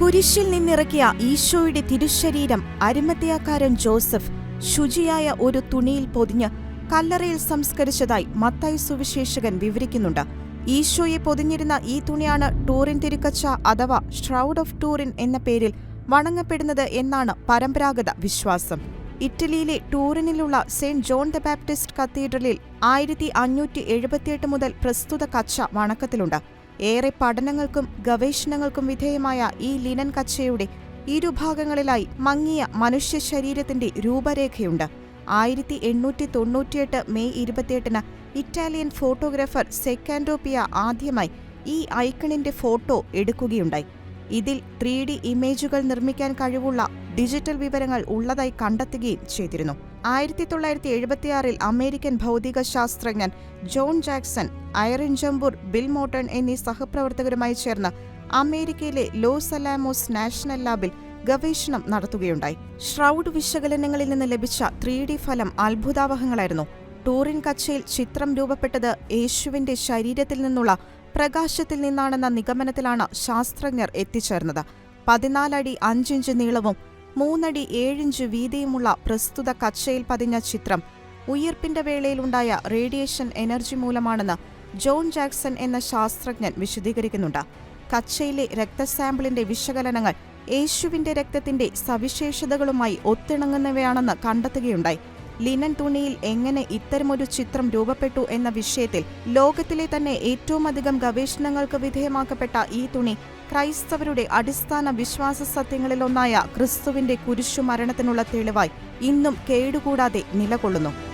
കുരിശിൽ നിന്നിറക്കിയ ഈശോയുടെ തിരുശരീരം അരിമത്തയാക്കാരൻ ജോസഫ് ശുചിയായ ഒരു തുണിയിൽ പൊതിഞ്ഞ് കല്ലറയിൽ സംസ്കരിച്ചതായി മത്തായി സുവിശേഷകൻ വിവരിക്കുന്നുണ്ട്. ഈശോയെ പൊതിഞ്ഞിരുന്ന ഈ തുണിയാണ് ടൂറിൻ തിരുക്കച്ച അഥവാ ഷ്രൗഡ് ഓഫ് ടൂറിൻ എന്ന പേരിൽ വണങ്ങപ്പെടുന്നത് എന്നാണ് പരമ്പരാഗത വിശ്വാസം. ഇറ്റലിയിലെ ടൂറിനിലുള്ള സെന്റ് ജോൺ ദ ബാപ്റ്റിസ്റ്റ് കത്തീഡ്രലിൽ ആയിരത്തി അഞ്ഞൂറ്റി എഴുപത്തിയെട്ട് മുതൽ പ്രസ്തുത കച്ച വണക്കത്തിലുണ്ട്. ഏറെ പഠനങ്ങൾക്കും ഗവേഷണങ്ങൾക്കും വിധേയമായ ഈ ലിനൻ കച്ചയുടെ ഇരുഭാഗങ്ങളിലായി മങ്ങിയ മനുഷ്യ ശരീരത്തിന്റെ രൂപരേഖയുണ്ട്. ആയിരത്തി എണ്ണൂറ്റി തൊണ്ണൂറ്റിയെട്ട് മെയ് ഇരുപത്തിയെട്ടിന് ഇറ്റാലിയൻ ഫോട്ടോഗ്രാഫർ സെക്കാൻഡോപിയ ആദ്യമായി ഈ ഐക്കണിന്റെ ഫോട്ടോ എടുക്കുകയുണ്ടായി. ഇതിൽ ത്രീ ഇമേജുകൾ നിർമ്മിക്കാൻ കഴിവുള്ള ഡിജിറ്റൽ വിവരങ്ങൾ ഉള്ളതായി കണ്ടെത്തുകയും ചെയ്തിരുന്നു. ആയിരത്തി തൊള്ളായിരത്തി എഴുപത്തിയാറിൽ അമേരിക്കൻ ഭൗതിക ശാസ്ത്രജ്ഞൻ ജോൺ ജാക്സൺ ഐറിൻ ജംബൂർ ബിൽ മോട്ടൺ എന്നീ സഹപ്രവർത്തകരുമായി ചേർന്ന് അമേരിക്കയിലെ ലോസ് അലാമോസ് നാഷണൽ ലാബിൽ ഗവേഷണം നടത്തുകയുണ്ടായി. ഷ്രൗഡ് വിശകലനങ്ങളിൽ നിന്ന് ലഭിച്ച ത്രീ ഡി ഫലം അത്ഭുതാവഹങ്ങളായിരുന്നു. ടൂറിൻ കച്ചയിൽ ചിത്രം രൂപപ്പെട്ടത് യേശുവിന്റെ ശരീരത്തിൽ നിന്നുള്ള പ്രകാശത്തിൽ നിന്നാണെന്ന നിഗമനത്തിലാണ് ശാസ്ത്രജ്ഞർ എത്തിച്ചേർന്നത്. പതിനാലടി അഞ്ചിഞ്ച് നീളവും മൂന്നടി ഏഴിഞ്ച് വീതിയുമുള്ള പ്രസ്തുത കച്ചയിൽ പതിഞ്ഞ ചിത്രം. ഉയർപ്പിന്റെ വേളയിലുണ്ടായ റേഡിയേഷൻ എനർജി മൂലമാണെന്ന് ജോൺ ജാക്സൺ എന്ന ശാസ്ത്രജ്ഞൻ വിശദീകരിക്കുന്നുണ്ട്. കച്ചയിലെ രക്തസാമ്പിളിന്റെ വിശകലനങ്ങൾ യേശുവിന്റെ രക്തത്തിന്റെ സവിശേഷതകളുമായി ഒത്തിണങ്ങുന്നവയാണെന്ന് കണ്ടെത്തുകയുണ്ടായി. ലിനൻ തുണിയിൽ എങ്ങനെ ഇത്തരമൊരു ചിത്രം രൂപപ്പെട്ടു എന്ന വിഷയത്തിൽ ലോകത്തിലെ തന്നെ ഏറ്റവുമധികം ഗവേഷണങ്ങൾക്ക് വിധേയമാക്കപ്പെട്ട ഈ തുണി ക്രൈസ്തവരുടെ അടിസ്ഥാന വിശ്വാസ സത്യങ്ങളിലൊന്നായ ക്രിസ്തുവിന്റെ കുരിശുമരണത്തിനുള്ള തെളിവായി ഇന്നും കേടുകൂടാതെ നിലകൊള്ളുന്നു.